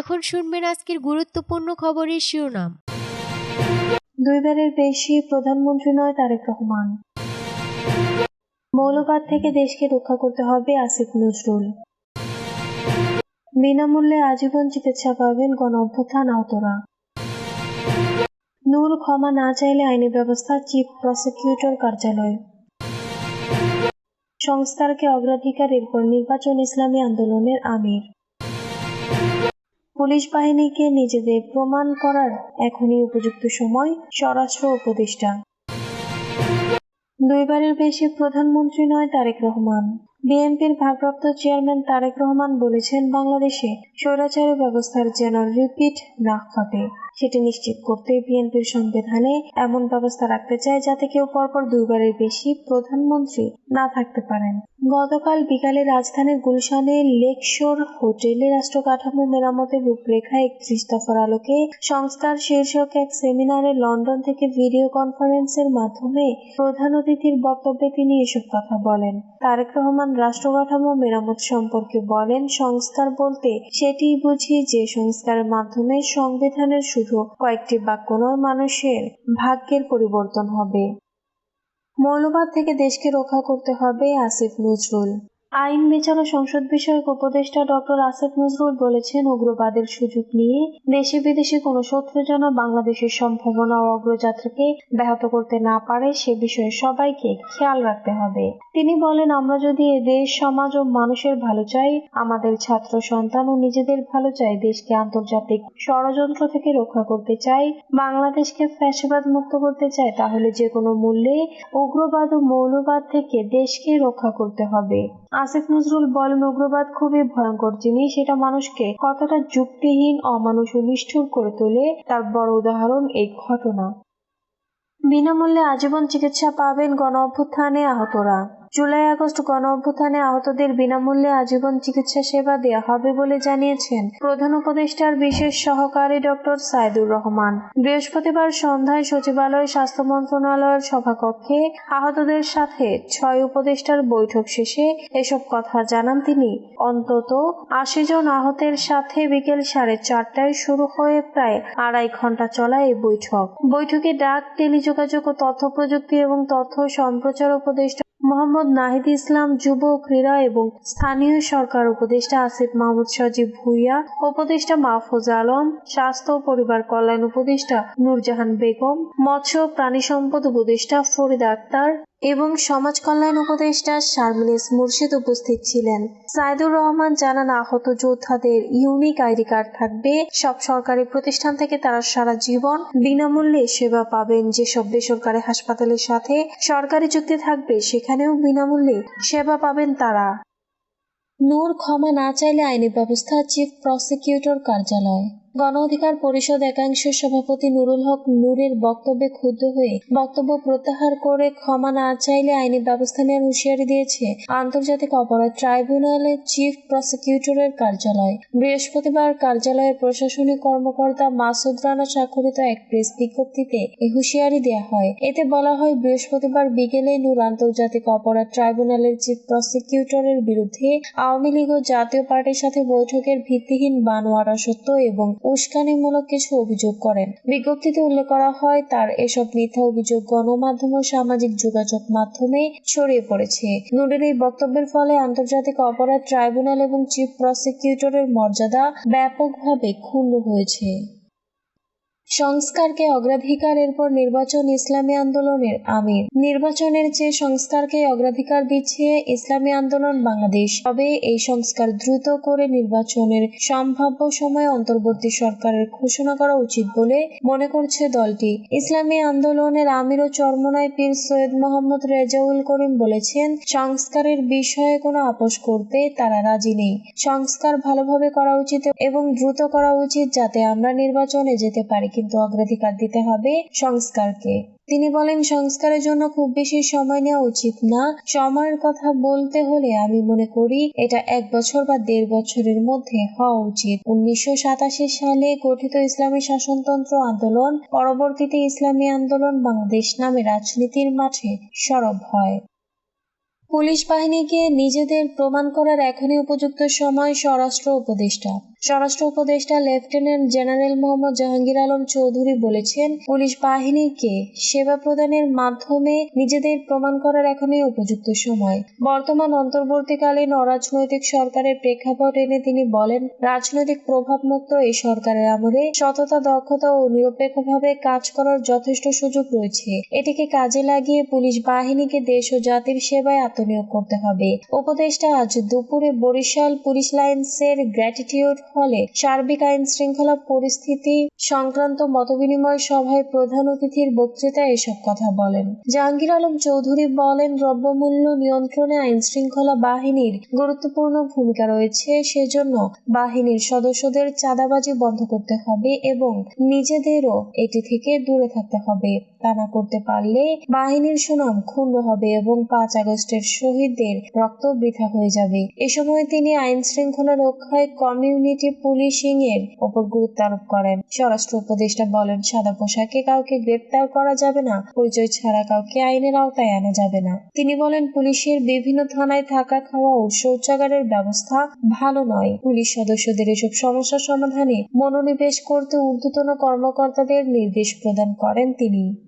এখন শুনবেন আজকের গুরুত্বপূর্ণ খবরের শিরোনাম। দুইবারের বেশি প্রধানমন্ত্রী নয় তারেক রহমান। মৌলবাদ থেকে দেশকে রক্ষা করতে হবে আসিফ নজরুল। বিনামূল্যে আজীবন চিকিৎসা পাবেন গণ অভ্যুত্থান আহতরা। নূর ক্ষমা না চাইলে আইনি ব্যবস্থা চিফ প্রসিকিউটর কার্যালয়। সংস্কারকে অগ্রাধিকার এরপর নির্বাচন ইসলামী আন্দোলনের আমির। পুলিশ বাহিনীকে নিজেদের প্রমাণ করার এখনই উপযুক্ত সময় স্বরাষ্ট্র উপদেষ্টা। দুইবারের বেশি প্রধানমন্ত্রী নয় তারেক রহমান। বিএনপির ভারপ্রাপ্ত চেয়ারম্যান তারেক রহমান বলেছেন, বাংলাদেশে স্বৈরাচারী ব্যবস্থার যেন রিপিট না ঘটে। সেটি নিশ্চিত করতে বিএনপির সংবিধানে এমন ব্যবস্থা রাখতে চায় যাতে কেউ পরপর দুইবারের বেশি প্রধানমন্ত্রী না থাকতে পারেন। গতকাল বিকালে রাজধানীর গুলশানে লেকশোর হোটেলে রাষ্ট্র কাঠামো মেরামতের রূপরেখা একত্রিশ দফার আলোকে সংস্কার শীর্ষক এক সেমিনারে লন্ডন থেকে ভিডিও কনফারেন্সের মাধ্যমে প্রধান অতিথির বক্তব্যে তিনি এসব কথা বলেন। তারেক রহমান রাষ্ট্র কাঠামো মেরামত সম্পর্কে বলেন সংস্কার বলতে সেটিই বুঝি যে সংস্কারের মাধ্যমে সংবিধানের শুধু কয়েকটি বাক্য নয়, মানুষের ভাগ্যের পরিবর্তন হবে। মৌলবাদ থেকে দেশকে রক্ষা করতে হবে, আসিফ নজরুল। আইন বিচার ও সংসদ বিষয়ক উপদেষ্টা ডক্টর আসিফ নজরুল বলেছেন, উগ্রবাদের সুযোগ নিয়ে দেশে বিদেশে কোনো শত্রু যেন বাংলাদেশের সম্ভাবনা ও অগ্রযাত্রাকে ব্যাহত করতে না পারে, সে বিষয়ে সবাইকে খেয়াল রাখতে হবে। তিনি বলেন, আমরা যদি এ দেশ, সমাজ ও মানুষের ভালো চাই, আমাদের ছাত্র সন্তান ও নিজেদের ভালো চাই, দেশকে আন্তর্জাতিক ষড়যন্ত্র থেকে রক্ষা করতে চাই, বাংলাদেশকে ফ্যাসিবাদ মুক্ত করতে চাই, তাহলে যে কোনো মূল্যে উগ্রবাদ ও মৌলবাদ থেকে দেশকে রক্ষা করতে হবে। আসিফ নজরুল বলেন, উগ্রবাদ খুবই ভয়ঙ্কর জিনিস। এটা মানুষকে কতটা যুক্তিহীন, অমানুষ ও নিষ্ঠুর করে তোলে, তার বড় উদাহরণ এই ঘটনা। বিনামূল্যে আজীবন চিকিৎসা পাবেন গণ অভ্যুত্থানে আহতরা। জুলাই আগস্ট গণ অভ্যুত্থানে আহতদের বিনামূল্যে আজীবন চিকিৎসা সেবা দেওয়া হবে বলে জানিয়েছেন প্রধান উপদেষ্টার বিশেষ সহকারী ডক্টর সাইদুর রহমান। বৃহস্পতিবার সন্ধ্যায় সচিবালয় স্বাস্থ্য মন্ত্রণালয়ের সভাকক্ষে আহতদের সাথে ছয় উপদেষ্টার বৈঠক শেষে এসব কথা জানান তিনি। অন্তত আশি জন আহতের সাথে বিকেল সাড়ে চারটায় শুরু হয়ে প্রায় আড়াই ঘণ্টা চলা এই বৈঠক। বৈঠকে ডাক, টেলিযোগাযোগ ও তথ্য প্রযুক্তি এবং তথ্য সম্প্রচার উপদেষ্টা মোহাম্মদ নাহিদ ইসলাম যুব ক্রীড়া এবং স্থানীয় সরকার উপদেষ্টা আসিফ মাহমুদ সজীব ভুইয়া, উপদেষ্টা মাহফুজ আলম, স্বাস্থ্য পরিবার কল্যাণ উপদেষ্টা নুরজাহান বেগম, মৎস্য প্রাণী সম্পদ উপদেষ্টা ফরিদ আক্তার এবং সমাজ কল্যাণ উপদেষ্টা শারমিনেস মুর্শিদ উপস্থিত ছিলেন। সাইদুর রহমান জানান, আহত যোদ্ধাদের ইউনিক আইডি কার্ড থাকবে। সব সরকারি প্রতিষ্ঠান থেকে তারা সারা জীবন বিনামূল্যে সেবা পাবেন। যেসব বেসরকারি হাসপাতালের সাথে সরকারি চুক্তি থাকবে, সেখানেও বিনামূল্যে সেবা পাবেন তারা। নূর ক্ষমা না চাইলে আইনি ব্যবস্থা, চিফ প্রসিকিউটর কার্যালয়। গণ অধিকার পরিষদ একাংশ সভাপতি নুরুল হক নূরের বক্তব্যে ক্ষুব্ধ হয়ে বক্তব্য প্রত্যাহার করে ক্ষমা না চাইলে আইনি ব্যবস্থা নেওয়ার হুঁশিয়ারি দিয়েছে আন্তর্জাতিক অপরাধ ট্রাইব্যুনালের চিফ প্রসিকিউটরের কার্যালয়। বৃহস্পতিবার কার্যালয়ের প্রশাসনিক কর্মকর্তা মাসুদ রানা স্বাক্ষরিত এক প্রেস বিজ্ঞপ্তিতে এই হুঁশিয়ারি দেওয়া হয়। এতে বলা হয়, বৃহস্পতিবার বিকেলে নূর আন্তর্জাতিক অপরাধ ট্রাইব্যুনালের চিফ প্রসিকিউটরের বিরুদ্ধে আওয়ামী লীগ ও জাতীয় পার্টির সাথে বৈঠকের ভিত্তিহীন বানোয়ারা সত্য এবং উস্কানিমূলক কিছু অভিযোগ করেন। বিজ্ঞপ্তিতে উল্লেখ করা হয়, তার এসব মিথ্যা অভিযোগ গণমাধ্যম ও সামাজিক যোগাযোগ মাধ্যমে ছড়িয়ে পড়েছে। নুরের এই বক্তব্যের ফলে আন্তর্জাতিক অপরাধ ট্রাইব্যুনাল এবং চিফ প্রসিকিউটরের মর্যাদা ব্যাপকভাবে ক্ষুণ্ণ হয়েছে। সংস্কারকে অগ্রাধিকার, এরপর নির্বাচন ইসলামী আন্দোলনের আমির। নির্বাচনের চেয়ে সংস্কারকে অগ্রাধিকার দিচ্ছে ইসলামী আন্দোলন বাংলাদেশ। তবে এই সংস্কার দ্রুত করে নির্বাচনের সম্ভাব্য সময় অন্তর্বর্তী সরকারের ঘোষণা করা উচিত বলে মনে করছে দলটি। ইসলামী আন্দোলনের আমির ও চরমনায় পীর সৈয়দ মোহাম্মদ রেজাউল করিম বলেছেন, সংস্কারের বিষয়ে কোনো আপোষ করতে তারা রাজি নেই। সংস্কার ভালোভাবে করা উচিত এবং দ্রুত করা উচিত যাতে আমরা নির্বাচনে যেতে পারি। কিন্তু অগ্রাধিকার দিতে হবে সংস্কারকে। তিনি বলেন, সংস্কারের জন্য খুব বেশি সময় নেওয়া উচিত না। সময়ের কথা বলতে হলে আমি মনে করি, এটা এক বছর বা দেড় বছরের মধ্যে হওয়া উচিত। উনিশশো সাতাশি সালে গঠিত ইসলামী শাসনতন্ত্র আন্দোলন পরবর্তীতে ইসলামী আন্দোলন বাংলাদেশ নামে রাজনীতির মাঠে সরব হয়। পুলিশ বাহিনীকে নিজেদের প্রমাণ করার এখনই উপযুক্ত সময় স্বরাষ্ট্র উপদেষ্টা। স্বরাষ্ট্র উপদেষ্টা লেফটেন্যান্ট জেনারেল মোহাম্মদ জাহাঙ্গীর আলম চৌধুরী বলেছেন, পুলিশ বাহিনীকে সেবা প্রদানের মাধ্যমে নিজেদের প্রমাণ করার এখনই উপযুক্ত সময়। বর্তমান অন্তর্বর্তীকালীন অরাজনৈতিক সরকারের প্রেক্ষাপট এনে তিনি বলেন, রাজনৈতিক প্রভাবমুক্ত এই সরকারের আমলে সততা, দক্ষতা ও নিরপেক্ষভাবে কাজ করার যথেষ্ট সুযোগ রয়েছে। এটিকে কাজে লাগিয়ে পুলিশ বাহিনীকে দেশ ও জাতির সেবায় আত্মনিয়োগ করতে হবে। উপদেষ্টা আজ দুপুরে বরিশাল পুলিশ লাইন্সের গ্র্যাটিটিউড হলে সার্বিক আইন শৃঙ্খলা পরিস্থিতি সংক্রান্ত মতবিনিময় সভায় প্রধান অতিথির বক্তৃতায় এসব কথা বলেন। জাহাঙ্গীর আলম চৌধুরী বলেন, দ্রব্যমূল্য নিয়ন্ত্রণে আইন শৃঙ্খলা বাহিনীর গুরুত্বপূর্ণ ভূমিকা রয়েছে, সেজন্য বাহিনীর সদস্যদের চাঁদাবাজি বন্ধ করতে হবে এবং নিজেদেরও এটি থেকে দূরে থাকতে হবে। তা না করতে পারলে বাহিনীর সুনাম ক্ষুণ্ণ হবে এবং পাঁচ আগস্টের শহীদদের রক্ত বৃথা হয়ে যাবে। এ সময় তিনি আইন শৃঙ্খলা রক্ষায় কমিউনিটি পুলিশিং এর ওপর গুরুত্ব আরোপ করেন। স্বরাষ্ট্র উপদেষ্টা বলেন, সাদা পোশাকে কাউকে গ্রেপ্তার করা যাবে না, পরিচয় ছাড়া কাউকে আইনের আওতায় আনা যাবে না। তিনি বলেন, পুলিশের বিভিন্ন থানায় থাকা খাওয়া ও শৌচাগারের ব্যবস্থা ভালো নয়। পুলিশ সদস্যদের এসব সমস্যা সমাধানে মনোনিবেশ করতে ঊর্ধ্বতন কর্মকর্তাদের নির্দেশ প্রদান করেন তিনি।